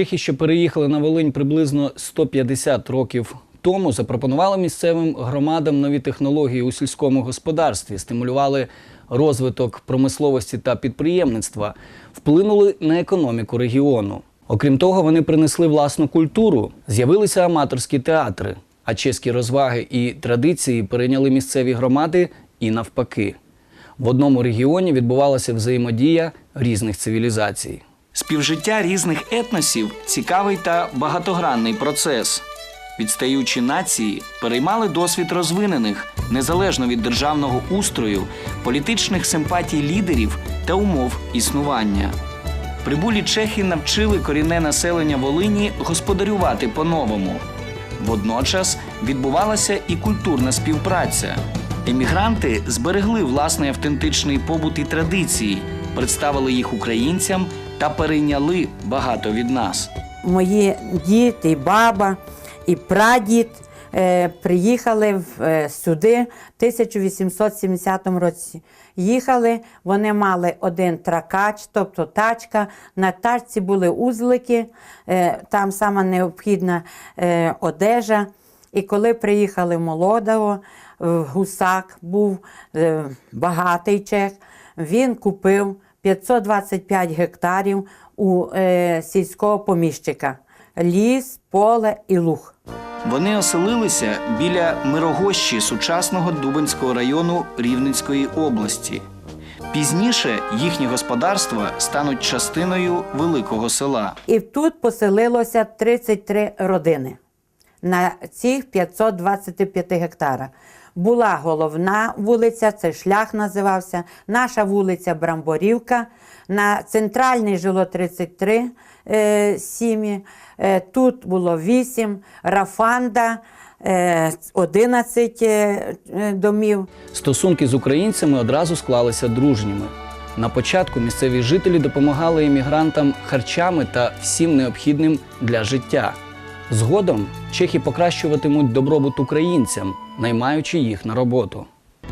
Чехи, що переїхали на Волинь приблизно 150 років тому, запропонували місцевим громадам нові технології у сільському господарстві, стимулювали розвиток промисловості та підприємництва, вплинули на економіку регіону. Окрім того, вони принесли власну культуру, з'явилися аматорські театри, а чеські розваги і традиції перейняли місцеві громади і навпаки. В одному регіоні відбувалася взаємодія різних цивілізацій. Співжиття різних етносів цікавий та багатогранний процес. Відстаючі нації переймали досвід розвинених незалежно від державного устрою, політичних симпатій лідерів та умов існування. Прибулі чехи навчили корінне населення Волині господарювати по-новому. Водночас відбувалася і культурна співпраця. Емігранти зберегли власний автентичний побут і традиції, представили їх українцям та перейняли багато від нас. Мої дід і баба, і прадід е, приїхали в, е, сюди в 1870 році. Їхали, вони мали один тракач, тобто тачка. На тачці були узлики, е, там сама необхідна е, одежа. І коли приїхали е, гусак був е, багатий чех, він купив 525 гектарів у е, сільського поміщика. Ліс, поле і луг. Вони оселилися біля Мирогощі сучасного Дубинського району Рівненської області. Пізніше їхні господарства стануть частиною великого села. І тут поселилося 33 родини на цих 525 гектарах. Була головна вулиця, це шлях називався, наша вулиця Брамборівка. На центральній жило 33 е, сім'ї, е, тут було 8, Рафанда, е, 11 е, е, домів. Стосунки з українцями одразу склалися дружніми. На початку місцеві жителі допомагали іммігрантам харчами та всім необхідним для життя. Згодом чехи покращуватимуть добробут українцям, наймаючи їх на роботу.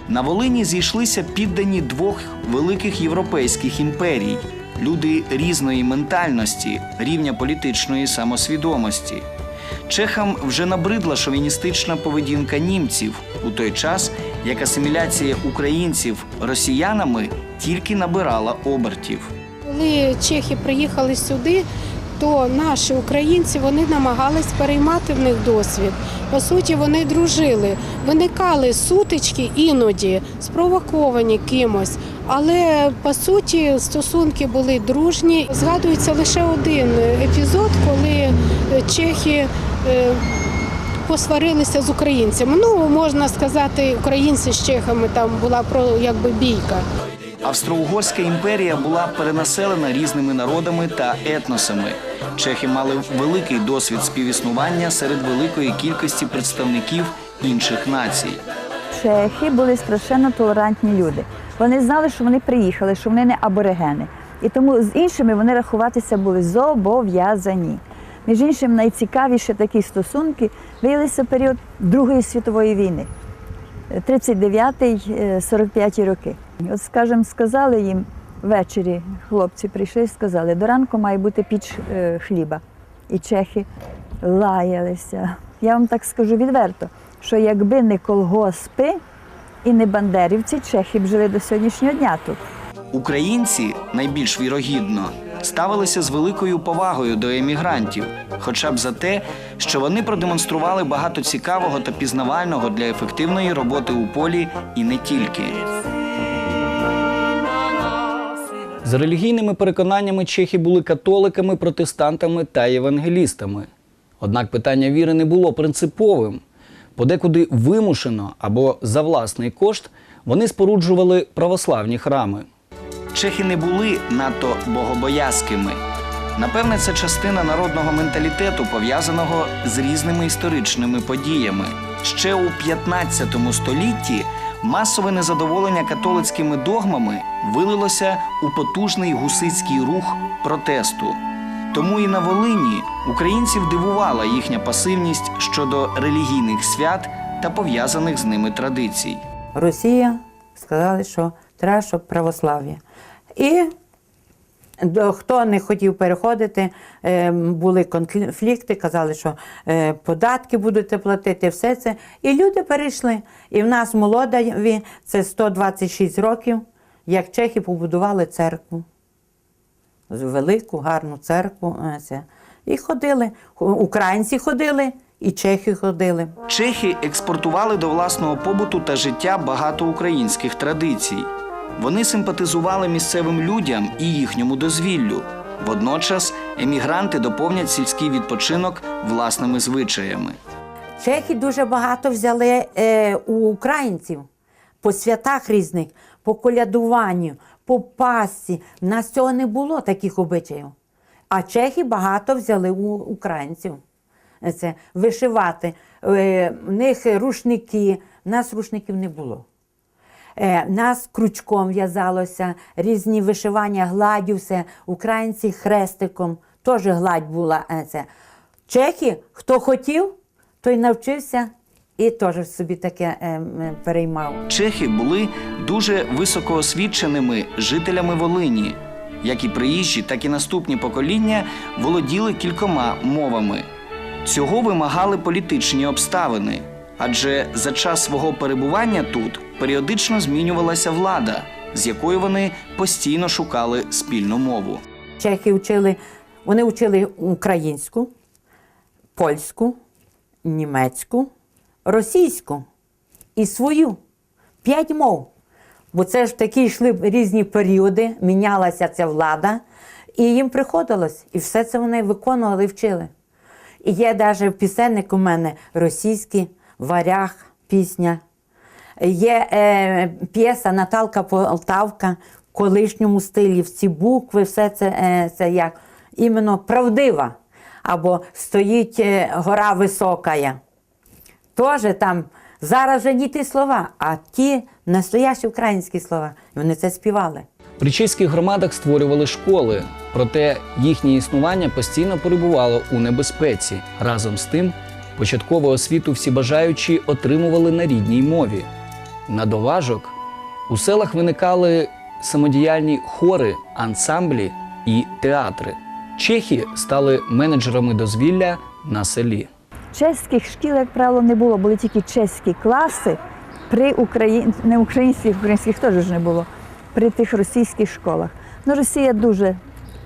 На Волині зійшлися піддані двох великих європейських імперій, люди різної ментальності, рівня політичної самосвідомості. Чехам вже набридла шовіністична поведінка німців у той час, як асиміляція українців росіянами тільки набирала обертів. Коли чехи приїхали сюди, то наші українці вони намагались переймати в них досвід. По суті, вони дружили. Виникали сутички іноді, спровоковані кимось. Але по суті стосунки були дружні. Згадується лише один епізод, коли е, чехи. е, Посварилися з українцями. Ну можна сказати, українці з чехами там була про якби бійка. Австро-Угорська імперія була перенаселена різними народами та етносами. Чехи мали великий досвід співіснування серед великої кількості представників інших націй. Чехи були страшенно толерантні люди. Вони знали, що вони приїхали, що вони не аборигени. І тому з іншими вони рахуватися були зобов'язані. Між іншим, найцікавіші такі стосунки виявилися в період Другої світової війни, 39-45 роки. От, скажімо, сказали їм ввечері, хлопці прийшли і сказали, до ранку має бути піч е, хліба. І чехи лаялися. Я вам так скажу відверто, що якби не колгоспи і не бандерівці, чехи б жили до сьогоднішнього дня тут. Українці найбільш вірогідно ставилися з великою повагою до емігрантів, хоча б за те, що вони продемонстрували багато цікавого та пізнавального для ефективної роботи у полі і не тільки. За релігійними переконаннями чехи були католиками, протестантами та євангелістами. Однак питання віри не було принциповим. Подекуди вимушено або за власний кошт вони споруджували православні храми. Чехи не були надто богобоязкими. Напевне, це частина народного менталітету, пов'язаного з різними історичними подіями. Ще у 15 столітті масове незадоволення католицькими догмами вилилося у потужний гусицький рух протесту. Тому і на Волині українців дивувала їхня пасивність щодо релігійних свят та пов'язаних з ними традицій. Росія сказали, що треба, щоб православ'я. І хто не хотів переходити, е, були конфлікти, казали, що е, податки будете платити, все це. І люди перейшли. І в нас молодові, це 126 років, як чехи побудували церкву. Велику, гарну церкву. е. І ходили. Українці ходили, і чехи ходили. Чехи експортували до власного побуту та життя багато українських традицій. Вони симпатизували місцевим людям і їхньому дозвіллю. Водночас емігранти доповнять сільський відпочинок власними звичаями. Чехи дуже багато взяли е, у українців по святах різних, по колядуванню, по пасці. У нас цього не було таких обичаїв. А чехи багато взяли у українців. Це вишивати. Е, в них рушники, в нас рушників не було. Е, нас крючком в'язалося, різні вишивання, гладю, все. Українці хрестиком, теж гладь була. е, Це. Чехи, хто хотів, той навчився і теж собі таке е, переймав. Чехи були дуже високоосвіченими жителями Волині. Як і приїжджі, так і наступні покоління володіли кількома мовами. Цього вимагали політичні обставини, адже за час свого перебування тут періодично змінювалася влада, з якою вони постійно шукали спільну мову. Чехи вчили, вони вчили українську, польську, німецьку, російську і свою. П'ять мов. Бо це ж такі йшли різні періоди, мінялася ця влада, і їм приходилось. І все це вони виконували вчили. І є навіть пісенник у мене російський, варяг, пісня. Є е, п'єса Наталка Полтавка в колишньому стилі, всі букви, все це, е, це як іменно правдива. Або стоїть е, гора висока. Теж там зараз же ті слова, а ті настоящі українські слова. Вони це співали. При чеських громадах створювали школи, проте їхнє існування постійно перебувало у небезпеці. Разом з тим, початкову освіту всі бажаючі отримували на рідній мові. На доважок у селах виникали самодіяльні хори, ансамблі і театри. Чехи стали менеджерами дозвілля на селі. Чеських шкіл, як правило, не було, були тільки чеські класи при Україн... не українських, українських теж не було, при тих російських школах. Ну, Росія дуже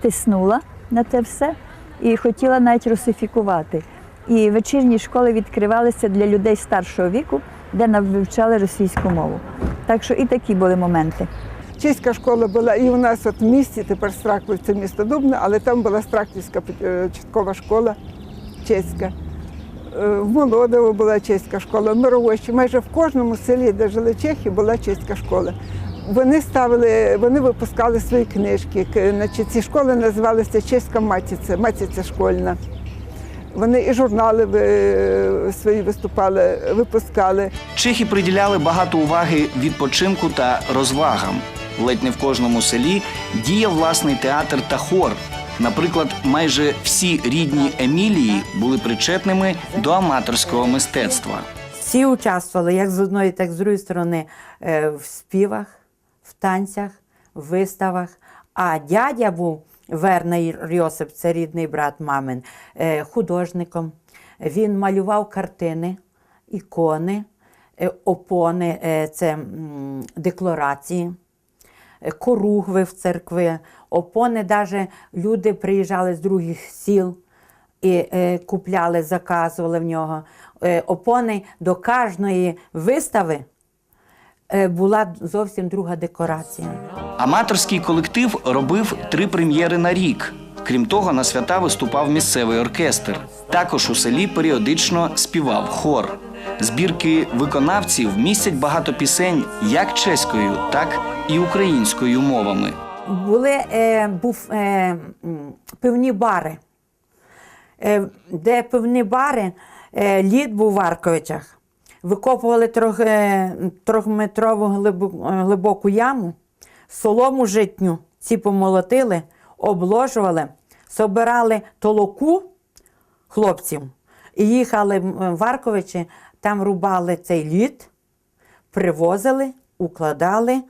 тиснула на те все і хотіла навіть русифікувати. І вечірні школи відкривалися для людей старшого віку, де нам вивчали російську мову. Так що і такі були моменти. Чеська школа була і у нас от в місті, тепер Страклив це місто Дубне, але там була Страклівська е, початкова школа чеська. Е, В Молодово була чеська школа, в Мировощі, майже в кожному селі, де жили чехи, була чеська школа. Вони ставили, вони випускали свої книжки. Значить, ці школи називалися Чеська матіця, матіця школьна. Вони і журнали ви- свої виступали, випускали. Чехи приділяли багато уваги відпочинку та розвагам. Ледь не в кожному селі діяв власний театр та хор. Наприклад, майже всі рідні Емілії були причетними до аматорського мистецтва. Всі участвували як з одної, так і з другої сторони е, в співах, в танцях, в виставах. А дядя був Верний Йосип, це рідний брат мамин, е, художником. Він малював картини, ікони, е, опони, е, це декларації коругви в церкви, опони, навіть люди приїжджали з других сіл і купляли, заказували в нього. Опони до кожної вистави була зовсім друга декорація. Аматорський колектив робив три прем'єри на рік. Крім того, на свята виступав місцевий оркестр. Також у селі періодично співав хор. Збірки виконавців містять багато пісень як чеською, так і українською мовами. Були, е, був е, пивні бари, е, де пивні бари, е, лід був в Арковичах. Викопували трьох, трьохметрову глибоку, яму, солому житню, ці помолотили, обложували, собирали толоку хлопців і їхали м, в Арковичі, там рубали цей лід, привозили, укладали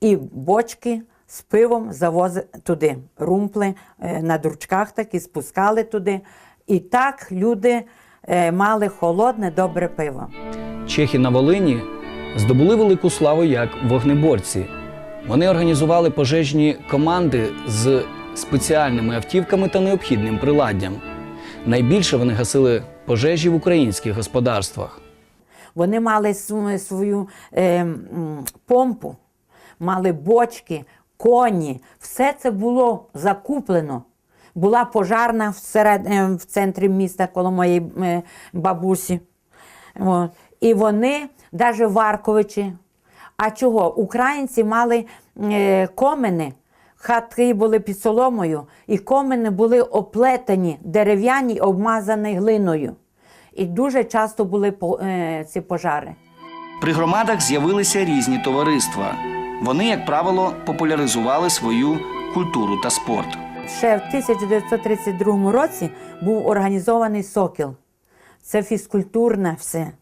і бочки з пивом завозили туди. Румпли е, на дручках такі спускали туди. І так люди е, мали холодне, добре пиво. Чехи на Волині здобули велику славу як вогнеборці. Вони організували пожежні команди з спеціальними автівками та необхідним приладдям. Найбільше вони гасили пожежі в українських господарствах. Вони мали свою е, помпу, мали бочки, коні. Все це було закуплено. Була пожарна всеред, е, в центрі міста коло моєї е, бабусі. От. І вони, навіть Варковичі. А чого? Українці мали е, комини, хатки були під соломою, і комини були оплетені, дерев'яні, обмазані глиною. І дуже часто були е, ці пожари. При громадах з'явилися різні товариства. Вони, як правило, популяризували свою культуру та спорт. Ще в 1932 році був організований сокіл. Це фізкультурне все,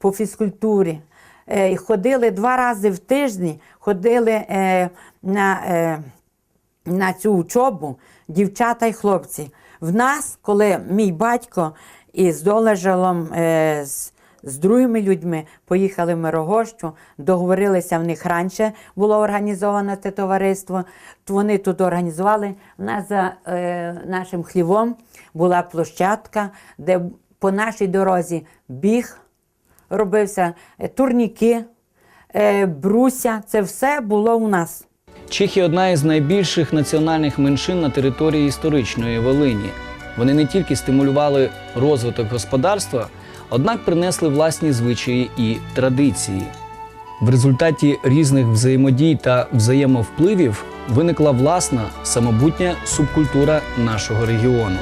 по фізкультурі. Е, і ходили два рази в тиждень, ходили е, на, е, на цю учобу дівчата й хлопці. В нас, коли мій батько із Долежалом, з, з другими людьми поїхали в Мирогощу, договорилися в них раніше було організовано це товариство. то Вони тут організували. У нас за нашим хлівом була площадка, де по нашій дорозі біг робився, е, турніки, е, бруся. Це все було у нас. Чехи одна із найбільших національних меншин на території історичної Волині. Вони не тільки стимулювали розвиток господарства, однак принесли власні звичаї і традиції. В результаті різних взаємодій та взаємовпливів виникла власна самобутня субкультура нашого регіону.